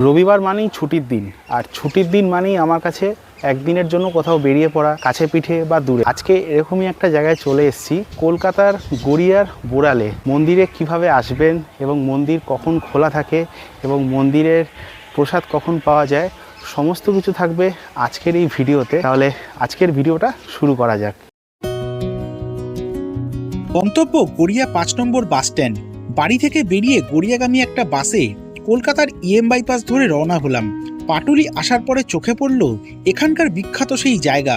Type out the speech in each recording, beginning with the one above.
রবিবার মানেই ছুটির দিন। আর ছুটির দিন মানেই আমার কাছে একদিনের জন্য কোথাও বেরিয়ে পড়া, কাছে পিঠে বা দূরে। আজকে এরকমই একটা জায়গায় চলে এসেছি, কলকাতার গড়িয়ার বোড়ালে। মন্দিরে কীভাবে আসবেন এবং মন্দির কখন খোলা থাকে এবং মন্দিরের প্রসাদ কখন পাওয়া যায়, সমস্ত কিছু থাকবে আজকের এই ভিডিওতে। তাহলে আজকের ভিডিওটা শুরু করা যাক। গন্তব্য গড়িয়া পাঁচ নম্বর বাস স্ট্যান্ড বাড়ি থেকে বেরিয়ে গড়িয়াগামী একটা বাসে কলকাতার ইএম বাইপাস ধরে রওনা হলাম। পাটুলি আসার পরে চোখে পড়ল এখানকার বিখ্যাত সেই জায়গা।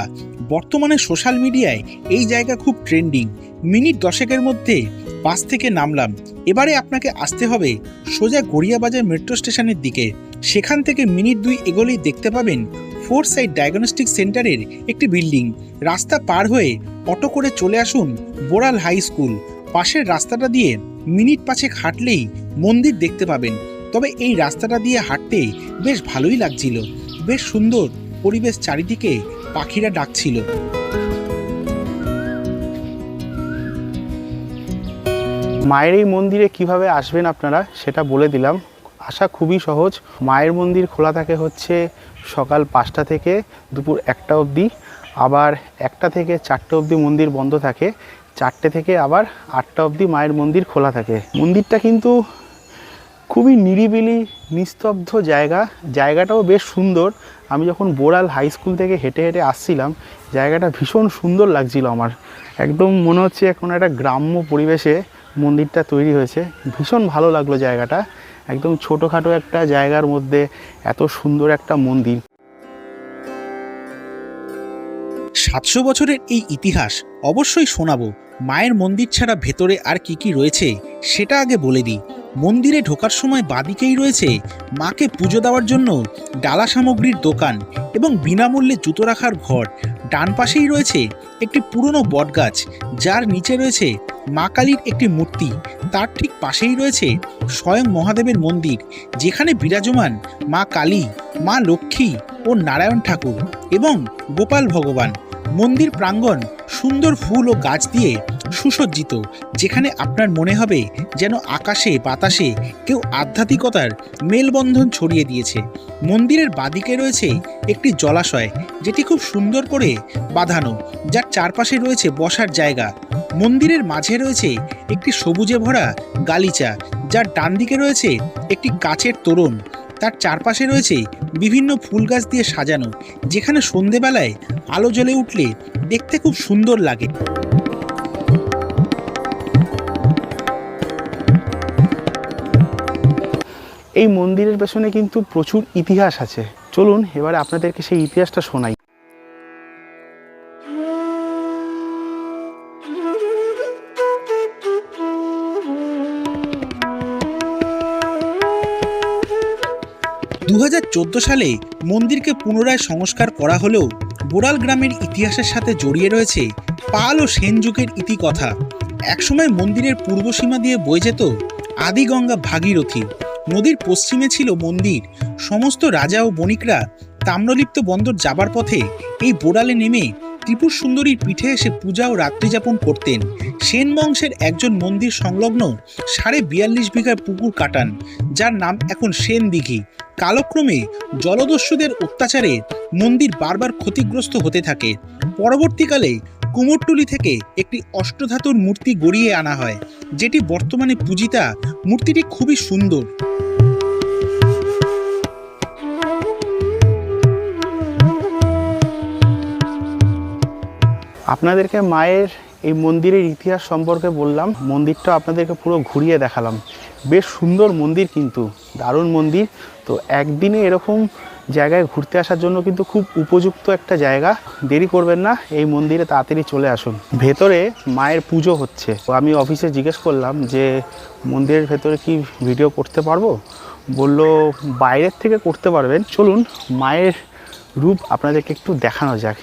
বর্তমানে সোশ্যাল মিডিয়ায় এই জায়গা খুব ট্রেন্ডিং মিনিট দশেকের মধ্যে বাস থেকে নামলাম। এবারে আপনাকে আসতে হবে সোজা গড়িয়াবাজার মেট্রো স্টেশনের দিকে। সেখান থেকে মিনিট দুই এগোলেই দেখতে পাবেন ফোর সাইড ডায়াগনস্টিক সেন্টারের একটি বিল্ডিং রাস্তা পার হয়ে অটো করে চলে আসুন বোড়াল হাই স্কুল পাশের রাস্তাটা দিয়ে মিনিট পাঁচেক হাঁটলেই মন্দির দেখতে পাবেন। তবে এই রাস্তাটা দিয়ে হাঁটতে বেশ ভালোই লাগছিল। বেশ সুন্দর পরিবেশ চারিদিকে পাখিরা ডাকছিল। মায়ের এই মন্দিরে কীভাবে আসবেন আপনারা সেটা বলে দিলাম। আসা খুবই সহজ। মায়ের মন্দির খোলা থাকে হচ্ছে সকাল পাঁচটা থেকে দুপুর একটা অবধি। আবার একটা থেকে চারটে অবধি মন্দির বন্ধ থাকে। চারটে থেকে আবার আটটা অবধি মায়ের মন্দির খোলা থাকে। মন্দিরটা কিন্তু খুবই নিরিবিলি, নিস্তব্ধ জায়গা। জায়গাটাও বেশ সুন্দর। আমি যখন বোড়াল হাই স্কুল থেকে হেঁটে হেঁটে আসছিলাম, জায়গাটা ভীষণ সুন্দর লাগছিল আমার। একদম মনে হচ্ছে এখন একটা গ্রাম্য পরিবেশে মন্দিরটা তৈরি হয়েছে। ভীষণ ভালো লাগল জায়গাটা। একদম ছোটোখাটো একটা জায়গার মধ্যে এত সুন্দর একটা মন্দির। সাতশো বছরের এই ইতিহাস অবশ্যই শোনাবো। মায়ের মন্দির ছাড়া ভেতরে আর কি কি রয়েছে, সেটা আগে বলে দিই। মন্দিরে ঢোকার সময় বাদিকেই রয়েছে মাকে পুজো দেওয়ার জন্য ডালা সামগ্রীর দোকান এবং বিনামূল্যে জুতো রাখার ঘর। ডান পাশেই রয়েছে একটি পুরনো বটগাছ, যার নিচে রয়েছে মা কালীর একটি মূর্তি। তার ঠিক পাশেই রয়েছে স্বয়ং মহাদেবের মন্দির, যেখানে বিরাজমান মা কালী, মা লক্ষ্মী ও নারায়ণ ঠাকুর এবং গোপাল ভগবান। মন্দির প্রাঙ্গণ সুন্দর ফুল ও গাছ দিয়ে সুসজ্জিত, যেখানে আপনার মনে হবে যেন আকাশে, বাতাসে কেউ আধ্যাত্মিকতার মেলবন্ধন ছড়িয়ে দিয়েছে। মন্দিরের বাদিকে রয়েছে একটি জলাশয়, যেটি খুব সুন্দর করে বাঁধানো। যার চারপাশে রয়েছে বসার জায়গা। মন্দিরের মাঝে রয়েছে একটি সবুজে ভরা গালিচা, যার ডান দিকে রয়েছে একটি কাচের তোরণ। তার চারপাশে রয়েছে বিভিন্ন ফুল গাছ দিয়ে সাজানো, যেখানে সন্ধেবেলায় আলো জ্বলে উঠলে দেখতে খুব সুন্দর লাগে। এই মন্দিরের পেছনে কিন্তু প্রচুর ইতিহাস আছে। চলুন, এবারে আপনাদেরকে সেই ইতিহাসটা শোনাই। দু হাজার চোদ্দ সালে মন্দিরকে পুনরায় সংস্কার করা হলেও বোড়াল গ্রামের ইতিহাসের সাথে জড়িয়ে রয়েছে পাল ও সেন যুগের ইতিকথা। একসময় মন্দিরের পূর্ব সীমা দিয়ে বয়ে যেত আদিগঙ্গা ভাগীরথী। নদীর পশ্চিমে ছিল মন্দির। সমস্ত রাজা ও বণিকরা তাম্রলিপ্ত বন্দর যাবার পথে এই বোড়ালে নেমে ত্রিপুর সুন্দরীর পিঠে এসে পূজা ও রাত্রিযাপন করতেন। সেন বংশের একজন মন্দির সংলগ্ন সাড়ে বিয়াল্লিশ বিঘার পুকুর কাটান, যার নাম এখন সেন দিঘি। কালক্রমে জলদস্যুদের অত্যাচারে মন্দির বারবার ক্ষতিগ্রস্ত হতে থাকে। পরবর্তীকালে কুমোরটুলি থেকে একটি অষ্টধাতুর মূর্তি গড়িয়ে আনা হয়, যেটি বর্তমানে পূজিতা মূর্তিটি খুবই সুন্দর। আপনাদেরকে মায়ের এই মন্দিরের ইতিহাস সম্পর্কে বললাম, মন্দিরটা আপনাদেরকে পুরো ঘুরিয়ে দেখালাম। বেশ সুন্দর মন্দির কিন্তু, দারুণ মন্দির। তো একদিনে এরকম জায়গায় ঘুরতে আসার জন্য কিন্তু খুব উপযুক্ত একটা জায়গা। দেরি করবেন না, এই মন্দিরে তাড়াতাড়ি চলে আসুন। ভেতরে মায়ের পুজো হচ্ছে। তো আমি অফিসে জিজ্ঞেস করলাম যে, মন্দিরের ভেতরে কি ভিডিও করতে পারব? বলল, বাইরের থেকে করতে পারবেন। চলুন, মায়ের রূপ আপনাদেরকে একটু দেখানো যাক।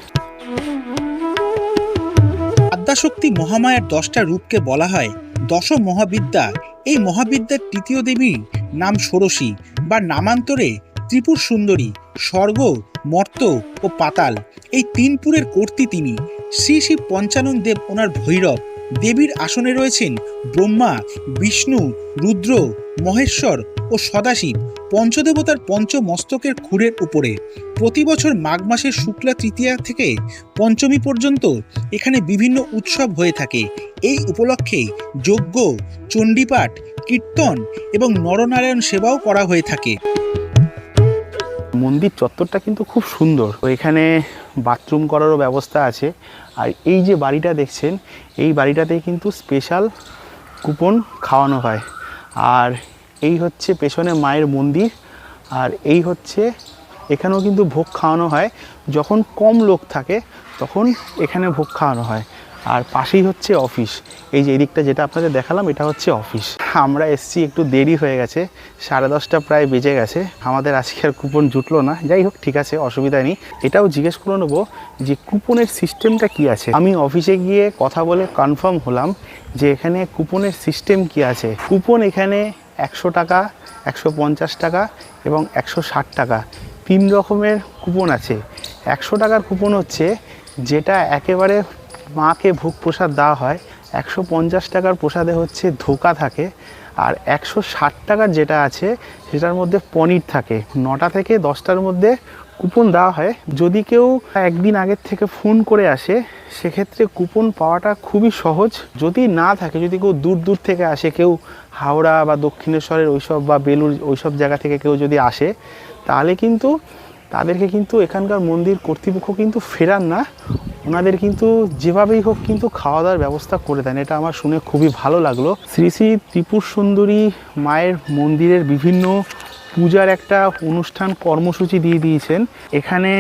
আদ্যাশক্তি মহামায়ার দশটা রূপকে বলা হয় দশ মহাবিদ্যা এই মহাবিদ্যার তৃতীয় দেবীর নাম ষোড়শী বা নামান্তরে ত্রিপুর সুন্দরী, স্বর্গ, মর্ত ও পাতাল। এই তিন পুরের কর্ত্রী তিনি। শ্রী শ্রী পঞ্চানন দেব ওনার ভৈরব। দেবীর আসনে রয়েছেন ব্রহ্মা, বিষ্ণু, রুদ্র, মহেশ্বর ও সদাশিব। পঞ্চদেবতার পঞ্চমস্তকের খুরের উপরে। প্রতি বছর মাঘ মাসের শুক্লা তৃতীয়া থেকে পঞ্চমী পর্যন্ত এখানে বিভিন্ন উৎসব হয়ে থাকে। এই উপলক্ষে যজ্ঞ, চণ্ডীপাঠ, কীর্তন এবং নরনারায়ণ সেবাও করা হয়ে থাকে। মন্দির চত্বরটা কিন্তু খুব সুন্দর। তো এখানে বাথরুম করারও ব্যবস্থা আছে। আর এই যে বাড়িটা দেখছেন, এই বাড়িটাতে কিন্তু স্পেশাল কুপন খাওয়ানো হয়। আর এই হচ্ছে পেছনে মায়ের মন্দির। আর এই হচ্ছে, এখানেও কিন্তু ভোগ খাওয়ানো হয়। যখন কম লোক থাকে, তখন এখানে ভোগ খাওয়ানো হয়। আর পাশেই হচ্ছে অফিস। এই যে এদিকটা যেটা আপনাদের দেখালাম, এটা হচ্ছে অফিস। আমরা এসছি, একটু দেরি হয়ে গেছে, সাড়ে দশটা প্রায় বেজে গেছে, আমাদের আজকে আর কুপন জুটলো না। যাই হোক, ঠিক আছে, অসুবিধা নেই। এটাও জিজ্ঞেস করে নেব যে কুপনের সিস্টেমটা কি আছে? আমি অফিসে গিয়ে কথা বলে কনফার্ম হলাম যে এখানে কুপনের সিস্টেম কি আছে? কুপন এখানে একশো টাকা, একশো পঞ্চাশ টাকা এবং একশো ষাট টাকা। তিন রকমের কুপন আছে। একশো টাকার কুপন হচ্ছে, যেটা একেবারে মাকে ভোগ প্রসাদ দেওয়া হয় একশো পঞ্চাশ টাকার প্রসাদে হচ্ছে ধোকা থাকে আর একশো ষাট টাকার যেটা আছে সেটার মধ্যে পনির থাকে। নটা থেকে দশটার মধ্যে কুপন দেওয়া হয়। যদি কেউ একদিন আগের থেকে ফোন করে আসে, সেক্ষেত্রে কুপন পাওয়াটা খুবই সহজ। যদি না থাকে, যদি কেউ দূর দূর থেকে আসে, কেউ হাওড়া বা দক্ষিণেশ্বরের ওইসব বা বেলুর ওইসব জায়গা থেকে কেউ যদি আসে, তাহলে কিন্তু তাদেরকে কিন্তু এখানকার মন্দির কর্তৃপক্ষ কিন্তু ফেরান না। ওনাদের কিন্তু যেভাবেই হোক কিন্তু খাওয়া দাওয়ার ব্যবস্থা করে দেন। এটা আমার শুনে খুবই ভালো লাগল। শ্রী শ্রী ত্রিপুর সুন্দরী মায়ের মন্দিরের বিভিন্ন পূজার একটা অনুষ্ঠান কর্মসূচি দিয়ে দিয়েছেন। এখানে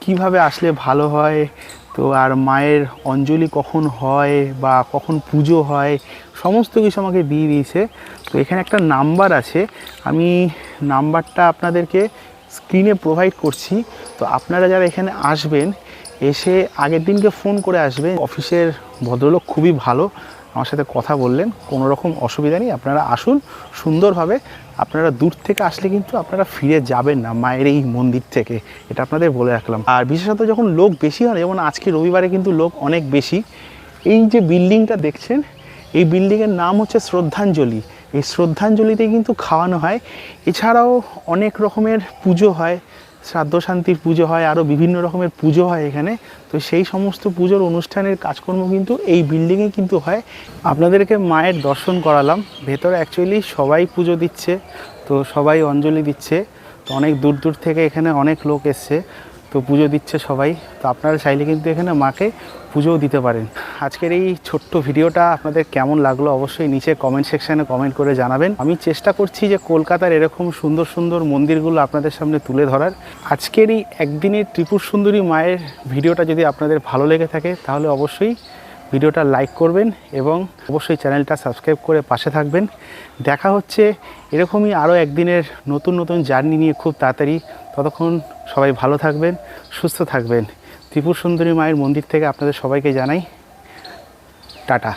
কীভাবে আসলে ভালো হয়? তো আর মায়ের অঞ্জলি কখন হয় বা কখন পুজো হয়? সমস্ত কিছু আমাকে দিয়ে দিয়েছে। তো এখানে একটা নাম্বার আছে। আমি নাম্বারটা আপনাদেরকে স্ক্রিনে প্রোভাইড করছি। তো আপনারা যারা এখানে আসবেন এসে আগের দিনকে ফোন করে আসবে। অফিসের ভদ্রলোক খুবই ভালো। আমার সাথে কথা বললেন। কোনো রকম অসুবিধা নেই। আপনারা আসুন। সুন্দরভাবে আপনারা দূর থেকে আসলে কিন্তু আপনারা ফিরে যাবেন না মায়ের এই মন্দির থেকে। এটা আপনাদের বলে রাখলাম। আর বিশেষত যখন লোক বেশি হয়, যেমন আজকে রবিবারে কিন্তু লোক অনেক বেশি, এই যে বিল্ডিংটা দেখছেন, এই বিল্ডিংয়ের নাম হচ্ছে শ্রদ্ধাঞ্জলি। এই শ্রদ্ধাঞ্জলিতে কিন্তু খাওয়ানো হয়। এছাড়াও অনেক রকমের পুজো হয়। শ্রাদ্ধ শান্তির পুজো হয় আরও বিভিন্ন রকমের পুজো হয় এখানে। তো সেই সমস্ত পুজোর অনুষ্ঠানের কাজকর্ম কিন্তু এই বিল্ডিংয়ে কিন্তু হয়। আপনাদেরকে মায়ের দর্শন করালাম। ভেতর অ্যাকচুয়ালি সবাই পুজো দিচ্ছে, তো সবাই অঞ্জলি দিচ্ছে। তো অনেক দূর দূর থেকে এখানে অনেক লোক এসছে। তো পুজো দিচ্ছে সবাই। তো আপনারা চাইলে কিন্তু এখানে মাকে পুজোও দিতে পারেন। আজকের এই ছোট্ট ভিডিওটা আপনাদের কেমন লাগল অবশ্যই নিচে কমেন্ট সেকশানে কমেন্ট করে জানাবেন। আমি চেষ্টা করছি যে কলকাতার এরকম সুন্দর সুন্দর মন্দিরগুলো আপনাদের সামনে তুলে ধরার। আজকের এই একদিনের ত্রিপুর সুন্দরী মায়ের ভিডিওটা যদি আপনাদের ভালো লেগে থাকে, তাহলে অবশ্যই ভিডিওটা লাইক করবেন এবং অবশ্যই চ্যানেলটা সাবস্ক্রাইব করে পাশে থাকবেন। দেখা হচ্ছে এরকমই আরও একদিনের নতুন নতুন জার্নি নিয়ে খুব তাড়াতাড়ি। ততক্ষণ সবাই ভালো থাকবেন, সুস্থ থাকবেন। ত্রিপুর সুন্দরী মায়ের মন্দির থেকে আপনাদের সবাইকে জানাই টাটা।